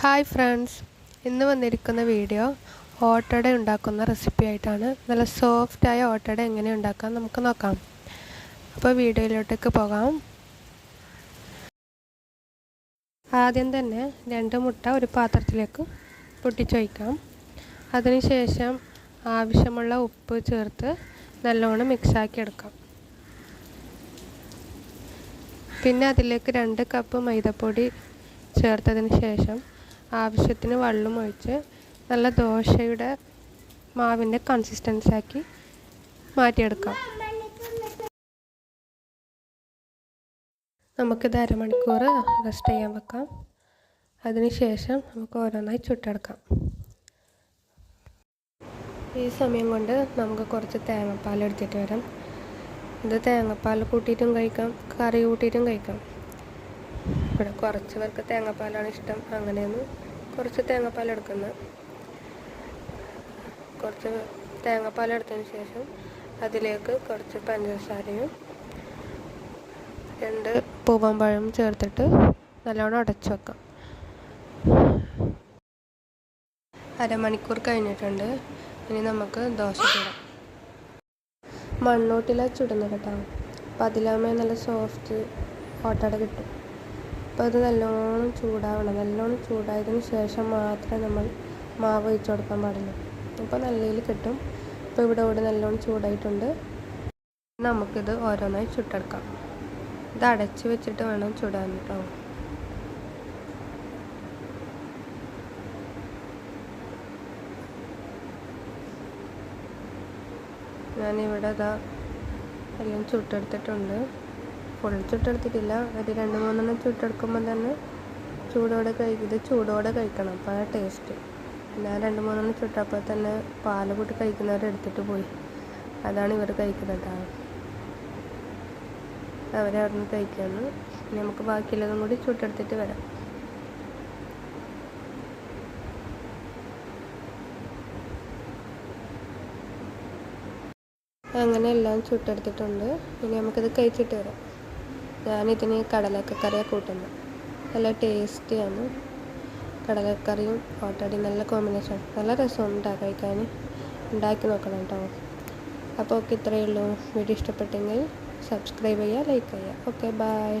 Hi friends ഇന്ന് വന്നിരിക്കുന്ന video ഓട്ടട ഉണ്ടാക്കുന്ന റെസിപ്പി ആയിട്ടാണ്. നല്ല സോഫ്റ്റായ ഓട്ടട എങ്ങനെ ഉണ്ടാക്കാം നമുക്ക് നോക്കാം. അപ്പോൾ വീഡിയോയിലോട്ടേക്ക് പോകാം. ആദ്യം തന്നെ രണ്ട് മുട്ട ഒരു പാത്രത്തിലേക്ക് പൊട്ടിച്ചൊഴിക്കാം. അതിനുശേഷം ആവശ്യമുള്ള ഉപ്പ് ചേർത്ത് നല്ലോണം മിക്സാക്കി എടുക്കാം. പിന്നെ അതിലേക്ക് രണ്ട് കപ്പ് മൈദപ്പൊടി ചേർത്തതിന് ശേഷം ആവശ്യത്തിന് വെള്ളം ഒഴിച്ച് നല്ല ദോശയുടെ മാവിന്റെ കൺസിസ്റ്റൻസി ആക്കി മാറ്റിയെടുക്കാം. നമുക്കിത് അരമണിക്കൂർ റെസ്റ്റ് ചെയ്യാൻ വെക്കാം. അതിനുശേഷം നമുക്ക് ഓരോന്നായി ചുട്ടെടുക്കാം. ഈ സമയം കൊണ്ട് നമുക്ക് കുറച്ച് തേങ്ങാപ്പാൽ എടുത്തിട്ട് വരാം. ഇത് തേങ്ങാപ്പാൽ കൂട്ടിയിട്ടും കഴിക്കാം കറി കൂട്ടിയിട്ടും കഴിക്കാം. ഇവിടെ കുറച്ച് പേർക്ക് തേങ്ങാപ്പാലാണ് ഇഷ്ടം. അങ്ങനെയൊന്ന് കുറച്ച് തേങ്ങാപ്പാൽ എടുക്കുന്നത്. കുറച്ച് തേങ്ങാപ്പാൽ എടുത്തതിന് ശേഷം അതിലേക്ക് കുറച്ച് പഞ്ചസാരയും രണ്ട് പൂവമ്പഴം ചേർത്തിട്ട് നല്ലോണം അടച്ചു വെക്കാം. അരമണിക്കൂർ കഴിഞ്ഞിട്ടുണ്ട്. ഇനി നമുക്ക് ദോശ ചുടാം. മണ്ണോട്ടിലാണ് ചുടുന്നത് കേട്ടോ. അപ്പം അതിലാകുമ്പോൾ നല്ല സോഫ്റ്റ് ഓട്ടട കിട്ടും. അപ്പോൾ അത് നല്ലോണം ചൂടാവണം. നല്ലോണം ചൂടായതിന് ശേഷം മാത്രമേ നമ്മൾ മാവ് ഒഴിച്ച് കൊടുക്കാൻ പാടുള്ളൂ. അപ്പോൾ നല്ലതിൽ കിട്ടും. ഇപ്പോൾ ഇവിടെ ഇവിടെ നല്ലോണം ചൂടായിട്ടുണ്ട്. നമുക്കിത് ഓരോന്നായി ചുട്ടെടുക്കാം. ഇത് അടച്ച് വെച്ചിട്ട് വേണം ചുടാൻ കേട്ടോ. ഞാനിവിടെ ഇതാ എല്ലാം ചുട്ടെടുത്തിട്ടുണ്ട്. ഫുൾ ചുട്ടെടുത്തിട്ടില്ല ഒരു രണ്ട് മൂന്നെണ്ണം ചുട്ടെടുക്കുമ്പോൾ തന്നെ ചൂടോടെ കഴിക്കും ഇത് ചൂടോടെ കഴിക്കണം. അപ്പോൾ ആ ടേസ്റ്റ് ഞാൻ രണ്ട് മൂന്നെണ്ണം ചുട്ടപ്പോൾ തന്നെ പാൽ കൂട്ടി കഴിക്കുന്നവർ എടുത്തിട്ട് പോയി. അതാണ് ഇവർ കഴിക്കുന്നത് അവരവിടുന്ന് കഴിക്കാന്ന് നമുക്ക് ബാക്കിയുള്ളതും കൂടി ചുട്ടെടുത്തിട്ട് വരാം. അങ്ങനെ എല്ലാം ചുട്ടെടുത്തിട്ടുണ്ട്. ഇനി നമുക്കിത് കഴിച്ചിട്ട് വരാം. ഞാനിതിന് കടലക്കറിയാണ് കൂട്ടുന്നത് നല്ല ടേസ്റ്റിയാണ്. കടലക്കറിയും ഓട്ടടി നല്ല കോമ്പിനേഷൻ നല്ല രസമുണ്ട് കഴിക്കാൻ ഉണ്ടാക്കി നോക്കണം കേട്ടോ അപ്പോൾ ഓക്കെ ഇത്രയേ ഉള്ളൂ. വീഡിയോ ഇഷ്ടപ്പെട്ടെങ്കിൽ സബ്സ്ക്രൈബ് ചെയ്യുക ലൈക്ക് ചെയ്യുക. Okay bye